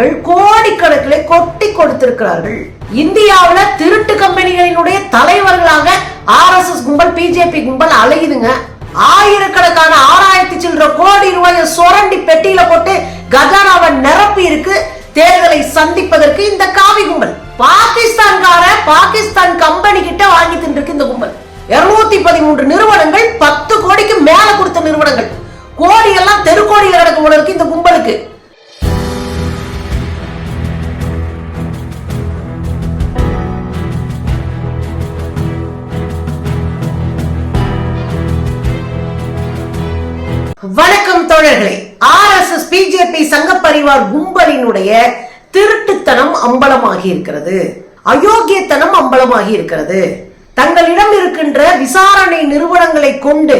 அவர்கள் கோடிக்கணக்கில் கொட்டி கொடுத்திருக்கிறார்கள். இந்தியாவில் திருட்டு கம்பெனிகளினுடைய தலைவர்களாக ஆர் எஸ் எஸ் கும்பல் பிஜேபி கும்பல் அலையுதுங்க. ஆயிரக்கணக்கான ஆறாயிரத்தி சில்லற கோடி ரூபாயை சுரண்டி பெட்டியில போட்டு கஜானாவை நிரப்பி இருக்கு. தேர்தலை சந்திப்பதற்கு இந்த காவி கும்பல். பாகிஸ்தான்கார பாகிஸ்தான் கம்பெனி கிட்ட வாங்கி தின்றிருக்கு இந்த கும்பல். இருநூத்தி பதிமூன்று நிறுவனங்கள் பத்து கோடிக்கு மேல கொடுத்த நிறுவனங்கள். கோடி எல்லாம் தெருக்கோடியில கிடக்கு இருக்கு இந்த கும்பலுக்கு. வணக்கம் தோழர்களே. ஆர் எஸ் எஸ் பிஜேபி சங்க பரிவார் கும்பலினுடைய திருட்டுத்தனம் அம்பலமாகி இருக்கிறது அயோக்கியத்தனம் அம்பலமாகி இருக்கிறது தங்களிடம் இருக்கின்ற விசாரணை நிறுவனங்களை கொண்டு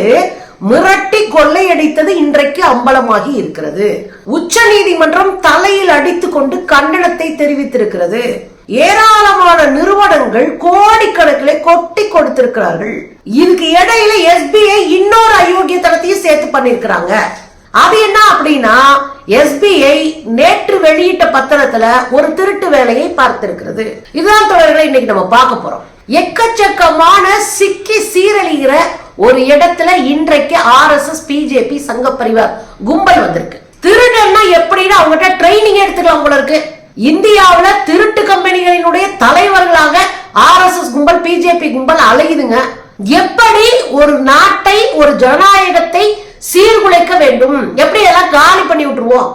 மிரட்டி கொள்ளையடித்தது இன்றைக்கு அம்பலமாகி இருக்கிறது உச்ச நீதிமன்றம் தலையில் அடித்துக்கொண்டு கண்டனத்தை தெரிவித்திருக்கிறது. ஏராளமான நிறுவனங்கள் கோடிக்கணக்கில் கொட்டி கொடுத்திருக்கிறார்கள். இதுக்கு இடையில எஸ்பிஐ இன்னொரு அயோக்கியத்தனத்தையும் சேர்த்து பண்ணிருக்கிறாங்க அது என்ன அப்படின்னா எஸ்பிஐ நேற்று வெளியிட்ட பத்திரத்துல ஒரு திருட்டு வேலையை பார்த்திருக்கிறது. இதுதான் தொடர்களை இன்னைக்கு நம்ம பார்க்க போறோம். எக்கச்சக்கமான சிக்கி சீரழிகிற ஒரு இடத்துல இன்றைக்கு ஆர் எஸ் எஸ் பிஜேபி சங்க பரிவார் கும்பல் வந்திருக்கு. திருடன்னா எப்படின்னு அவங்ககிட்ட ட்ரைனிங் எடுத்துக்கலாம் உங்களுக்கு இந்தியாவுல திருட்டு கம்பெனிகளினுடைய தலைவர்களாக ஆர்எஸ்எஸ் கும்பல் பிஜேபி கும்பல் அலையுதுங்க. எப்படி ஒரு நாட்டை ஒரு ஜனநாயகத்தை சீர்குலைக்க வேண்டும்? எப்படி எல்லாம் காலி பண்ணி விட்டுருவோம்?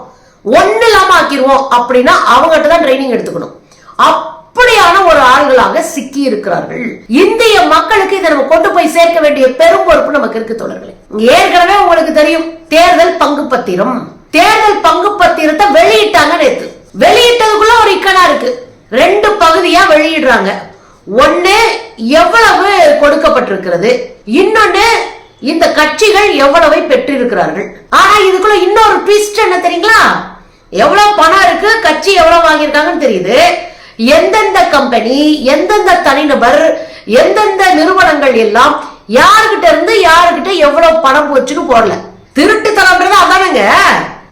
ஒண்ணு இல்லாம ஆக்கிடுவோம் அப்படின்னா அவங்ககிட்ட தான் ட்ரைனிங் எடுத்துக்கணும். அப்படியான ஒரு ஆள்களாக சிக்கி இருக்கிறார்கள். இந்திய மக்களுக்கு இதை நம்ம கொண்டு போய் சேர்க்க வேண்டிய பெரும் பொறுப்பு நமக்கு இருக்கு தொடர்களே ஏற்கனவே உங்களுக்கு தெரியும் தேர்தல் பங்கு பத்திரம். தேர்தல் பங்கு பத்திரத்தை வெளியிட்டாங்க நேற்று வெளியிட்டது ஒரு இருக்கு. ரெண்டு பகுதியா வெளியிடுறாங்க. ஒண்ணு எவ்வளவு கொடுக்கப்பட்டிருக்கிறது. இன்னொன்னு இந்த கட்சிகள் எவ்வளவை பெற்றிருக்கிறார்கள். ஆனா இதுக்குள்ள இன்னொரு ட்விஸ்ட் என்ன தெரியுங்களா? எவ்வளவு பணம் இருக்கு கட்சி எவ்வளவு வாங்கியிருக்காங்கன்னு தெரியுது. எந்தெந்த கம்பெனி எந்தெந்த தனிநபர் எந்தெந்த நிறுவனங்கள் எல்லாம் யாருகிட்ட இருந்து யாருகிட்ட எவ்வளவு பணம் போச்சுன்னு போடல. திருட்டு தலைன்றது அதானுங்க.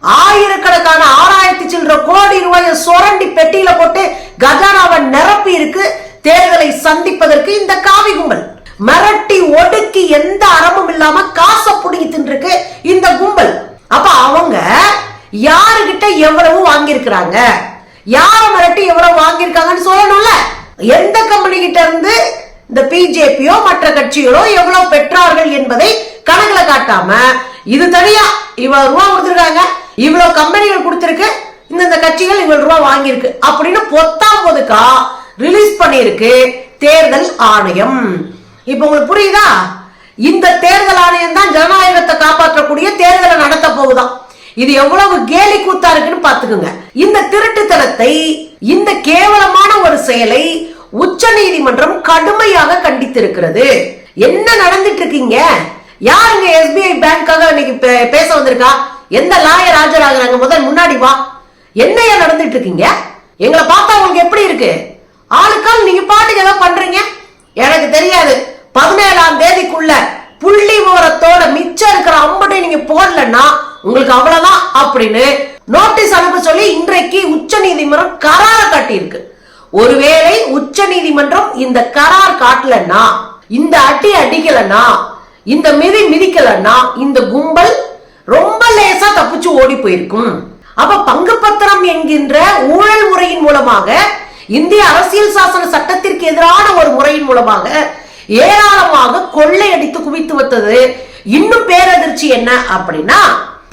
ஆயிரக்கணக்கான ஆறாயிரத்தி சில்லற கோடி ரூபாயை சுரண்டி பெட்டியில போட்டு கஜானாவை நிரப்பி இருக்கு. தேர்தலை சந்திப்பதற்கு இந்த காவி கும்பல். மிரட்டி ஒடுக்கி எந்த அறமும் இல்லாம காசை புடுங்கி தின்றிருக்கு இந்த கும்பல். அப்ப அவங்க யாருகிட்ட எவ்வளவு வாங்கியிருக்கிறாங்க? யார மிரட்டி எவ்வளவு வாங்கியிருக்காங்கன்னு சொல்லணும்ல? எந்த கம்பெனி கிட்ட இருந்து இந்த பிஜேபியோ மற்ற கட்சிகளோ எவ்வளவு பெற்றார்கள் என்பதை கணக்குல காட்டாம இது தனியா இவ்வளவு ரூபா கொடுத்துருக்காங்க. இவ்வளவு கம்பெனிகள் கொடுத்துருக்கு இந்தந்த கட்சிகள் இவ்வளவு ரூபா வாங்கியிருக்கு அப்படின்னு பொத்தாம் பொதுக்கா ரிலீஸ் பண்ணியிருக்கு தேர்தல் ஆணையம். இப்ப உங்களுக்கு புரியுதா? இந்த தேர்தல் ஆணையம் தான் ஜனநாயகத்தை காப்பாற்றக்கூடிய தேர்தலை நடத்த போகுதாம். இது எவ்வளவு கேலி கூத்தா இருக்குன்னு பாத்துக்கோங்க இந்த திருட்டுத்தனத்தை இந்த கேவலமான ஒரு செயலை உச்ச நீதிமன்றம் கடுமையாக கண்டித்திருக்கிறது. என்ன நடந்துட்டு இருக்கீங்க? யாருங்க எஸ்பிஐ பேங்க்காக இன்னைக்கு பே- பேச வந்திருக்கா? எந்த லாயர் ஆஜராகிறாங்க முதல் முன்னாடி வா. என்னையா நடந்துட்டு இருக்கீங்க எங்களை பார்த்தா உங்களுக்கு எப்படி இருக்கு? ஆளுக்கால் நீங்க பாட்டுக்கு ஏதோ பண்றீங்க? எனக்கு தெரியாது. பதினேழாம் தேதிக்குள்ள புள்ளி விவரத்தோட மிச்சம் இருக்கிற அம்பட்டை நீங்க போடலன்னா உங்களுக்கு அவ்வளவுதான் அப்படின்னு நோட்டீஸ் அனுப்ப சொல்லி இன்றைக்கு உச்ச நீதிமன்றம் கரார காட்டியிருக்கு. ஒருவேளை உச்ச நீதிமன்றம் இந்த கரார் காட்டலன்னா இந்த அடி அடிக்கலன்னா இந்த மிதி மிதிக்கலன்னா இந்த கும்பல் ரொம்ப லேசா தப்பிச்சு ஓடி போயிருக்கும். அப்ப பங்கு பத்திரம் என்கின்ற ஊழல் முறையின் மூலமாக இந்திய அரசியல் சாசன சட்டத்திற்கு எதிரான ஒரு முறையின் மூலமாக ஏராளமாக கொள்ளையடித்து குவித்து வந்தது இன்னும் பேரதிர்ச்சி என்ன அப்படின்னா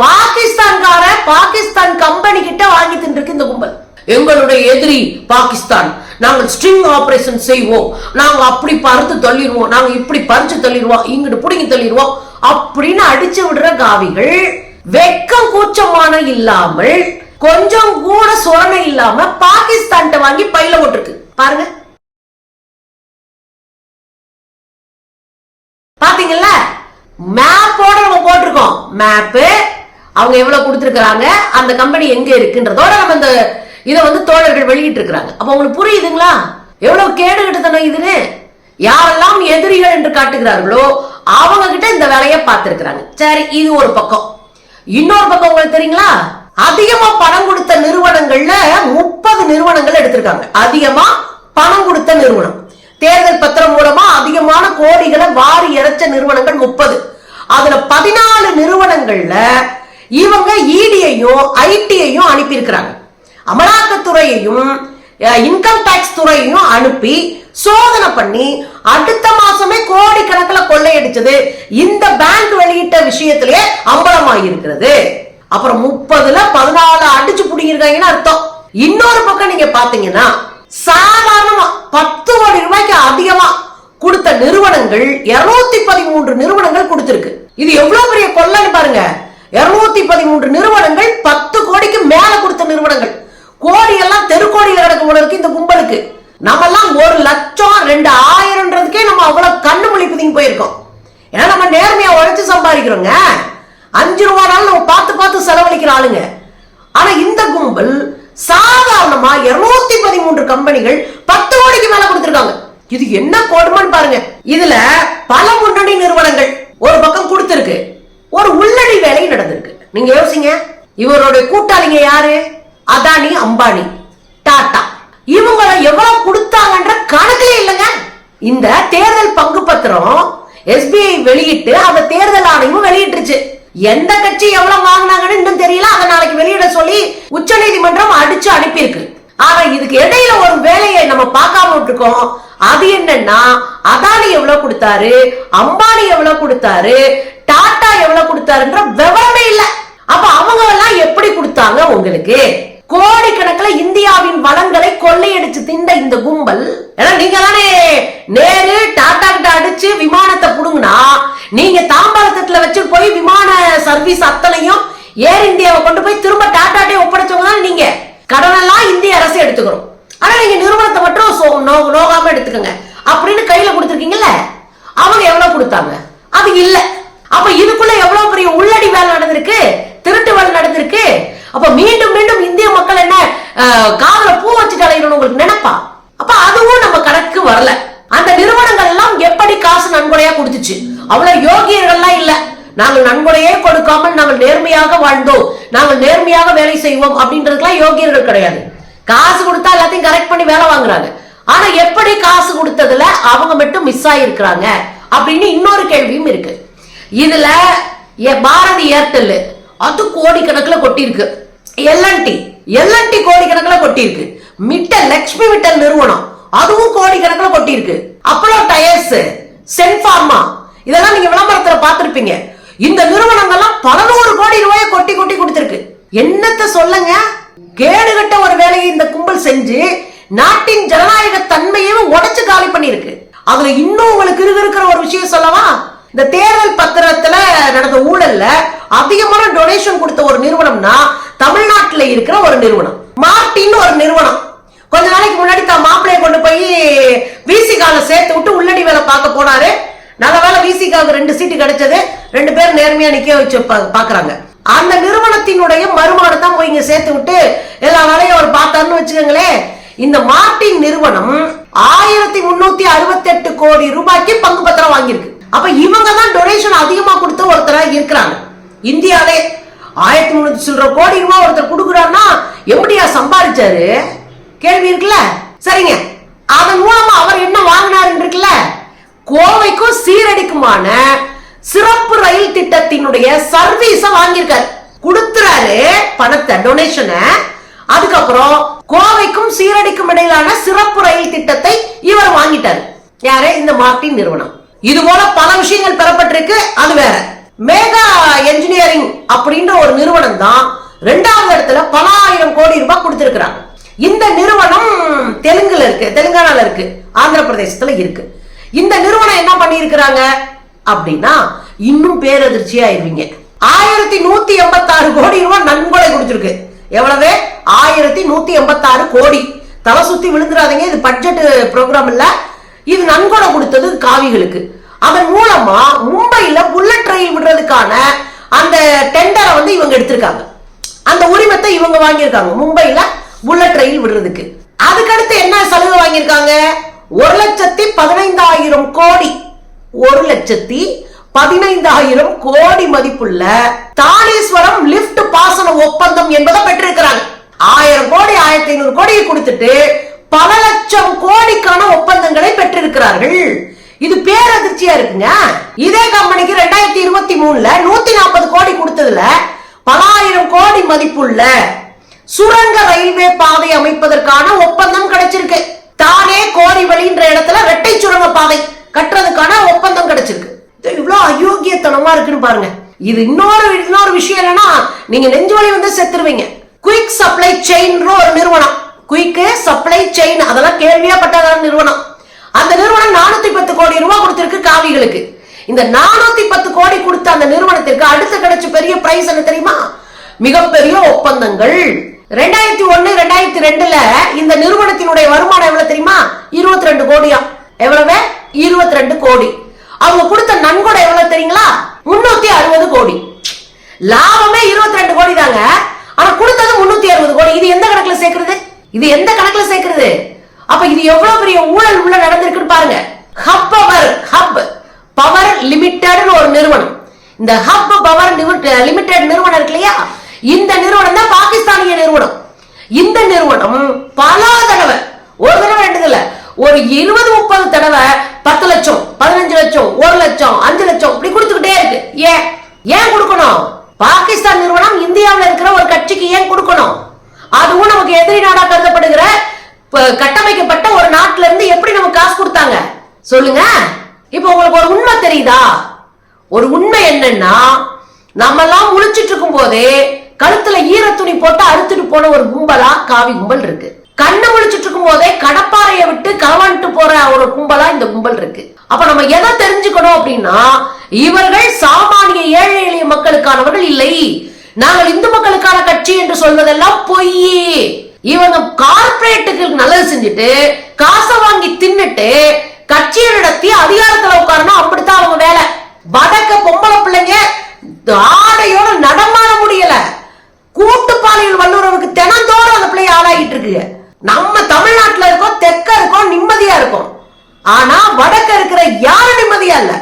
பாகிஸ்தான்கார பாகிஸ்தான் கம்பெனி கிட்ட வாங்கி தின்றிருக்கு இந்த கும்பல். எங்களுடைய எதிரி பாகிஸ்தான். நாங்கள் ஸ்ட்ரிங் ஆபரேஷன் செய்வோம். நாங்க அப்படி பறித்து தள்ளிடுவோம். நாங்க இப்படி பறிச்சு தள்ளிடுவோம். இங்கிட்டு பிடிங்கி தள்ளிடுவோம். அப்படின்னு அடிச்சு விடுற காவிகள் வெக்கம் கூச்சமான இல்லாமல் கொஞ்சம் கூட சோழனை இல்லாம பாகிஸ்தான்கிட்ட வாங்கி பையில போட்டிருக்கு. பாருங்க. பாத்தீங்கல்ல? மேப்போட நம்ம போட்டிருக்கோம். மேப்பு அவங்க எவ்வளவு கொடுத்துருக்காங்க அந்த கம்பெனி எங்க இருக்குன்றதோட நம்ம இந்த இதை வந்து தோழர்கள் வெளியிட்டு இருக்கிறாங்க அப்ப உங்களுக்கு புரியுதுங்களா? எவ்வளவு கேடு கிட்டத்தனம் இதுன்னு? யாரெல்லாம் எதிரிகள் என்று காட்டுகிறார்களோ அவங்க கிட்ட இந்த வேலையை பார்த்துருக்குறாங்க. சரி இது ஒரு பக்கம். இன்னொரு பக்கம் உங்களுக்கு தெரியுங்களா? அதிகமா பணம் கொடுத்த நிறுவனங்கள்ல நிறுவனங்கள் எடுத்திருக்காங்க. அதிகமா பணம் கொடுத்த நிறுவனம். தேர்தல் பத்திரம் மூலமா அதிகமான கோடிகளை வாரி இறைச்ச நிறுவனங்கள் முப்பது. அதுல பதினாலு நிறுவனங்கள்ல இவங்க இடியையும் ஐடியையும் அனுப்பியிருக்கிறாங்க. அமலாக்கத்துறையையும் இன்கம் டாக்ஸ் துறையையும் அனுப்பி சோதனை பண்ணி அடுத்த மாசமே கோடிக்கணக்கில் கொள்ளையடிச்சது. இந்த பேங்க் வெளியிட்ட விஷயத்திலேயே அம்பலமாயிருக்கிறது. அப்புறம் முப்பதுல பதினாலு அடிச்சு பிடிங்கிருக்காங்கன்னு அர்த்தம். இன்னொரு பக்கம் நீங்க பாத்தீங்கன்னா சாதாரணமா பத்து கோடி ரூபாய்க்கு அதிகமா கொடுத்த நிறுவனங்கள் இருநூத்தி பதிமூன்று நிறுவனங்கள் கொடுத்திருக்கு. இது எவ்வளவு பெரிய கொள்ளைன்னு பாருங்க. இருநூத்தி பதிமூன்று நிறுவனங்கள் பத்து கோடிக்கு மேல கொடுத்த நிறுவனங்கள். கோடி எல்லாம் தெருக்கோடியில கிடக்கு போல இருக்கு இந்த கும்பலுக்கு. நம்ம எல்லாம் ஒரு லட்சம் ரெண்டு ஆயிரம்ன்றதுக்கே நம்ம அவ்வளவு கண்ணு முழிப்புதிங்க போயிருக்கோம். ஏன்னா நம்ம நேர்மையா உழைச்சு சம்பாதிக்கிறோங்க. அஞ்சு ரூபானாலும் நம்ம பார்த்து பார்த்து செலவழிக்கிற ஆளுங்க. ஆனா இந்த கும்பல் சாதாரணமா இருநூத்தி பதிமூன்று கம்பெனிகள் பத்து கோடிக்கு மேல கொடுத்திருக்காங்க. இது என்ன கொடுமைன்னு பாருங்க. இதுல பல முன்னணி நிறுவனங்கள் ஒரு பக்கம் கொடுத்திருக்கு. ஒரு உள்ளடி வேலை நடந்திருக்கு. நீங்க யோசிங்க. இவருடைய கூட்டாளிங்க யாரு? அதானி அம்பானி டாடா இவங்க எவ்வளவு கொடுத்தாங்கன்ற கணக்கிலே இல்லைங்க. இந்த தேர்தல் பங்கு பத்திரம் எஸ்பிஐ வெளியிட்டு அந்த தேர்தல் ஆணையமும் வெளியிட்டுருச்சு. எந்த கட்சி எவ்வளவு வாங்கினாங்கன்னு இன்னும் தெரியல. அதை நாளைக்கு வெளியிட சொல்லி உச்ச நீதிமன்றம் அடிச்சு அனுப்பியிருக்கு. ஆனா இதுக்கு இடையில ஒரு வேலையை நம்ம பார்க்காம விட்டுருக்கோம். அது என்னன்னா அதானி எவ்வளவு கொடுத்தாரு அம்பானி எவ்வளவு கொடுத்தாரு டாடா எவ்வளவு கொடுத்தாருன்ற விவரமே இல்லை. அப்ப அவங்க எல்லாம் எப்படி கொடுத்தாங்க உங்களுக்கு? கோடிக்கணக்கில் இந்தியாவின் வளங்களை கொள்ளையடிச்சு திண்ட இந்த கும்பல். ஏன்னா நீங்க தானே நேரு டாடா கிட்ட அடிச்சு விமானத்தை புடுங்கினா நீங்க தாம்பாளத்தட்டுல வச்சு போய் விமான சர்வீஸ் அத்தனையும் ஏர் இந்தியாவை கொண்டு போய் திரும்ப டாட்டாட்டே ஒப்படைச்சவங்க தான் நீங்க. கடனெல்லாம் இந்திய அரசு எடுத்துக்கிறோம் ஆனா நீங்க நிறுவனத்தை மட்டும் நோ- நோகாம எடுத்துக்கோங்க. அப்படின்னு கையில கொடுத்துருக்கீங்கல்ல? அவங்க எவ்வளவு கொடுத்தாங்க? அது இல்ல. அப்ப இதுக்குள்ள எவ்வளவு பெரிய உள்ளடி வேலை நடந்திருக்கு? திருட்டு வேலை நடந்திருக்கு? அப்ப மீண்டும் மீண்டும் இந்திய மக்கள் என்ன காதல காதுல பூ வச்சுட்டு அலையணும்னு உங்களுக்கு நினைப்பா? அப்ப அதுவும் நம்ம கணக்கு வரல. அந்த நிறுவனங்கள் எல்லாம் எப்படி காசு நன்கொடையா கொடுத்துச்சு? அவ்வளவு யோகியர்கள்லாம் இல்ல. நாங்கள் நன்கொடையே கொடுக்காமல் நாங்கள் நேர்மையாக வாழ்ந்தோம். நாங்கள் நேர்மையாக வேலை செய்வோம் அப்படின்றதுக்கெல்லாம் யோகியர்கள் கிடையாது. காசு கொடுத்தா எல்லாத்தையும் கரெக்ட் பண்ணி வேலை வாங்குறாங்க. ஆனா எப்படி காசு கொடுத்ததுல அவங்க மட்டும் மிஸ் ஆயிருக்கிறாங்க அப்படின்னு இன்னொரு கேள்வியும் இருக்கு. இதுல பாரதி ஏர்டெல் அது கோடிக்கணக்குல கொட்டியிருக்கு. L N T L N T கோடிக்கணக்குல கொட்டியிருக்கு. மிட்டல் லக்ஷ்மி மிட்டல் நிறுவனம். அதுவும் கோடிக்கணக்குல கொட்டியிருக்கு. அப்போலோ டயர்ஸ் சென்ஃபார்மா இதெல்லாம் நீங்க விளம்பரத்துல பார்த்திருப்பீங்க. இந்த நிறுவனங்கள்லாம் பல நூறு கோடி ரூபாயை கொட்டி கொட்டி கொடுத்துருக்கு. என்னத்த சொல்லுங்க? கேடுகட்ட ஒரு வேலையை இந்த கும்பல் செஞ்சு நாட்டின் ஜனநாயக தன்மையையும் உடைச்சு காலி பண்ணிருக்கு அதுல இன்னும் உங்களுக்கு இருக்கிற ஒரு விஷயம் சொல்லவா? இந்த தேர்தல் பத்திரத்துல நடந்த ஊழல்ல அதிகமான டொனேஷன் கொடுத்த ஒரு நிறுவனம்னா தமிழ்நாட்டுல இருக்கிற ஒரு நிறுவனம். மார்டின் ஒரு நிறுவனம். கொஞ்ச நாளைக்கு முன்னாடி தான் மாப்பிளைய கொண்டு போய் விசிகால சேர்த்து விட்டு உள்ளடி வேலை பார்க்க போனாரு. நல்ல வேலை விசிகாவுக்கு ரெண்டு சீட்டு கிடைச்சது. ரெண்டு பேரும் நேர்மையா நிக்க வச்சு பா- பாக்குறாங்க. அந்த நிறுவனத்தினுடைய மறுமானத்தை தான் போய் இங்க சேர்த்து விட்டு எல்லா வேலையும் அவர் பார்த்தாருன்னு வச்சுக்கோங்களேன். இந்த மார்டின் நிறுவனம் ஆயிரத்தி முன்னூத்தி அறுபத்தி எட்டு கோடி ரூபாய்க்கு பங்கு பத்திரம் வாங்கியிருக்கு. அப்ப இவங்க தான் டொனேஷன் அதிகமா கொடுத்த ஒருத்தராக இருக்கிறாங்க. இந்தியாவே ஆயிரத்தி முன்னூத்தி சில்லற கோடி ரூபாய் ஒருத்தர் கொடுக்குறாருன்னா எப்படியா சம்பாதிச்சாரு. கேள்வி இருக்குல்ல? சரிங்க. அதன் மூலமா அவர் என்ன வாங்கினாருன்னு இருக்குல்ல கோவைக்கும் சீரடிக்குமான சிறப்பு ரயில் திட்டத்தினுடைய சர்வீஸ வாங்கியிருக்காரு. கொடுத்துறாரு பணத்தை டொனேஷனை அதுக்கப்புறம் கோவைக்கும் சீரடிக்கும் இடையிலான சிறப்பு ரயில் திட்டத்தை இவர் வாங்கிட்டாரு. யாரு? இந்த மார்டின் நிறுவனம். இது போல பல விஷயங்கள் பெறப்பட்டிருக்கு. அது வேற. மேகா என்ஜினியரிங் அப்படின்ற ஒரு நிறுவனம் தான் ரெண்டாவது இடத்துல பல ஆயிரம் கோடி ரூபாய் கொடுத்திருக்கிறாங்க. இந்த நிறுவனம் தெலுங்குல இருக்கு தெலுங்கானால இருக்கு ஆந்திர பிரதேசத்துல இருக்கு. இந்த நிறுவனம் என்ன பண்ணியிருக்கிறாங்க அப்படின்னா இன்னும் பேரதிர்ச்சி ஆயிருவீங்க. ஆயிரத்தி நூத்தி எண்பத்தாறு கோடி ரூபாய் நன்கொடை கொடுத்துருக்கு. எவ்வளவு? ஆயிரத்தி நூத்தி எண்பத்தாறு கோடி. தலை சுத்தி விழுந்துடாதீங்க இது பட்ஜெட் ப்ரோக்ராம் இல்ல. இது நன்கொடை கொடுத்தது காவிகளுக்கு. அதன் மூலமா மும்பையில புல்லட் ரயில் விடுறதுக்கான அந்த டெண்டரை வந்து இவங்க எடுத்திருக்காங்க. அந்த உரிமத்தை இவங்க வாங்கியிருக்காங்க மும்பையில புல்லட் ரயில் விடுறதுக்கு. அதுக்கடுத்து என்ன சலுகை வாங்கியிருக்காங்க? ஒரு லட்சத்தி பதினைந்தாயிரம் கோடி. ஒரு லட்சத்தி பதினைந்தாயிரம் கோடி மதிப்புள்ள தானேஸ்வரம் லிப்ட் பாசன ஒப்பந்தம் என்பதை பெற்றிருக்கிறாங்க. ஆயிரம் கோடி ஆயிரத்தி ஆயிரத்தி ஐநூறு கோடியை கொடுத்துட்டு பல லட்சம் கோடிக்கான ஒப்பந்தங்களை பெற்றிருக்கிறார்கள். இது பேரதிர்ச்சியா இருக்குங்க. இதே கம்பெனிக்கு ரெண்டாயிரத்தி இருபத்தி மூணுல நூத்தி நாற்பது கோடி கொடுத்ததுல பலாயிரம் கோடி மதிப்புள்ள சுரங்க ரயில்வே பாதை அமைப்பதற்கான ஒப்பந்தம் கிடைச்சிருக்கு. தானே கோரிவழின்ற இடத்துல ரெட்டை சுரங்க பாதை கட்டுறதுக்கான ஒப்பந்தம் கிடைச்சிருக்கு. இவ்வளோ இவ்வளவு அயோக்கியத்தனமா இருக்குன்னு பாருங்க. இது இன்னொரு இன்னொரு விஷயம் என்னன்னா நீங்க நெஞ்சு வலி வந்து செத்துருவீங்க. குயிக் சப்ளை செயின் ஒரு நிறுவனம். குயிக்கு சப்ளை செயின் அதெல்லாம் கேள்வியா பட்டாத நிறுவனம். அந்த நிறுவனம் நானூத்தி பத்து கோடி ரூபாய் கொடுத்திருக்கு காவிகளுக்கு. இந்த நானூத்தி பத்து கோடி கொடுத்த அந்த நிறுவனத்திற்கு அடுத்து கிடைச்ச பெரிய பிரைஸ் என்ன தெரியுமா? மிகப்பெரிய ஒப்பந்தங்கள். ரெண்டாயிரத்தி ஒன்னு ரெண்டாயிரத்தி ரெண்டுல இந்த நிறுவனத்தினுடைய வருமானம் எவ்வளவு தெரியுமா? இருபத்தி ரெண்டு கோடியா. எவ்வளவு? இருபத்தி ரெண்டு கோடி. அவங்க கொடுத்த நன்கொடை எவ்வளவு தெரியுங்களா? முன்னூத்தி அறுபது கோடி. லாபமே இருபத்தி ரெண்டு கோடி தாங்க ஆனா கொடுத்தது முன்னூத்தி அறுபது கோடி. இது எந்த கணக்குல சேர்க்கறது? இது எந்த கணக்குல சேர்க்கறது? அப்ப இது எவ்வளவு பெரிய ஊழல் உள்ள நடந்திருக்குன்னு பாருங்க. Hub power hub power limited ஒரு நிறுவனம். இந்த ஹப் பவர் லிமிடெட் நிறுவனம் இருக்கு இல்லையா? இந்த நிறுவனம் தான் பாகிஸ்தானிய நிறுவனம். இந்த நிறுவனம் பல தடவை ஒரு தடவை ரெண்டு இல்ல ஒரு இருபது முப்பது தடவை பத்து லட்சம் பதினஞ்சு லட்சம் ஒரு லட்சம் அஞ்சு லட்சம் இப்படி கொடுத்துக்கிட்டே இருக்கு. ஏன்? ஏன் கொடுக்கணும்? பாகிஸ்தான் நிறுவனம் இந்தியாவில் இருக்கிற ஒரு கட்சிக்கு ஏன் கொடுக்கணும்? அதுவும் நமக்கு எதிரி நாடா கருதப்படுகிற கட்டமைக்கப்பட்ட ஒரு நாட்டுல இருந்து எப்படி நமக்கு காசு கொடுத்தாங்க? சொல்லுங்க. இப்போ உங்களுக்கு ஒரு உண்மை தெரியுதா? ஒரு உண்மை என்னன்னா நம்ம எல்லாம் முழிச்சிட்டு இருக்கும் போதே கழுத்துல ஈர துணி போட்டு அறுத்துட்டு போன ஒரு கும்பலா காவி கும்பல் இருக்கு. கண்ணு முழிச்சிட்டு இருக்கும் போதே கடப்பாறையை விட்டு களவான்ட்டு போற ஒரு கும்பலா இந்த கும்பல் இருக்கு. அப்ப நம்ம எதை தெரிஞ்சுக்கணும் அப்படின்னா இவர்கள் சாமானிய ஏழை எளிய மக்களுக்கானவர்கள் இல்லை. நாங்கள் இந்து மக்களுக்கான கட்சி என்று சொல்வதெல்லாம் பொய் இவங்க கார்பரேட் செஞ்சுட்டு காசை வாங்கி தின்னுட்டு கட்சியை நடத்தி அதிகாரத்துல உட்காரணும் அப்படித்தான் அவங்க வேலை. வடக்க பொம்பளை பிள்ளைங்க ஆடையோட நடமாட முடியல. கூட்டு பாலியல் வல்லுறவுக்கு தினந்தோறும் அந்த பிள்ளை ஆளாகிட்டு இருக்கு. நம்ம தமிழ்நாட்டுல இருக்கோம் தெற்க இருக்கோம் நிம்மதியா இருக்கும். ஆனா வடக்க இருக்கிற யாரும் நிம்மதியா இல்ல.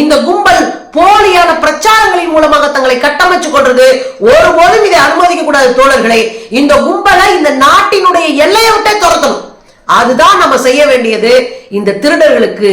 இந்த கும்பல் போலியான பிரச்சாரங்களின் மூலமாக தங்களை கட்டமைச்சு கொள்றது. ஒருபோதும் இதை அனுமதிக்க கூடாது தோழர்களே. இந்த கும்பலை இந்த நாட்டினுடைய எல்லையை விட்டே துரத்தணும். அதுதான் நம்ம செய்ய வேண்டியது. இந்த திருடர்களுக்கு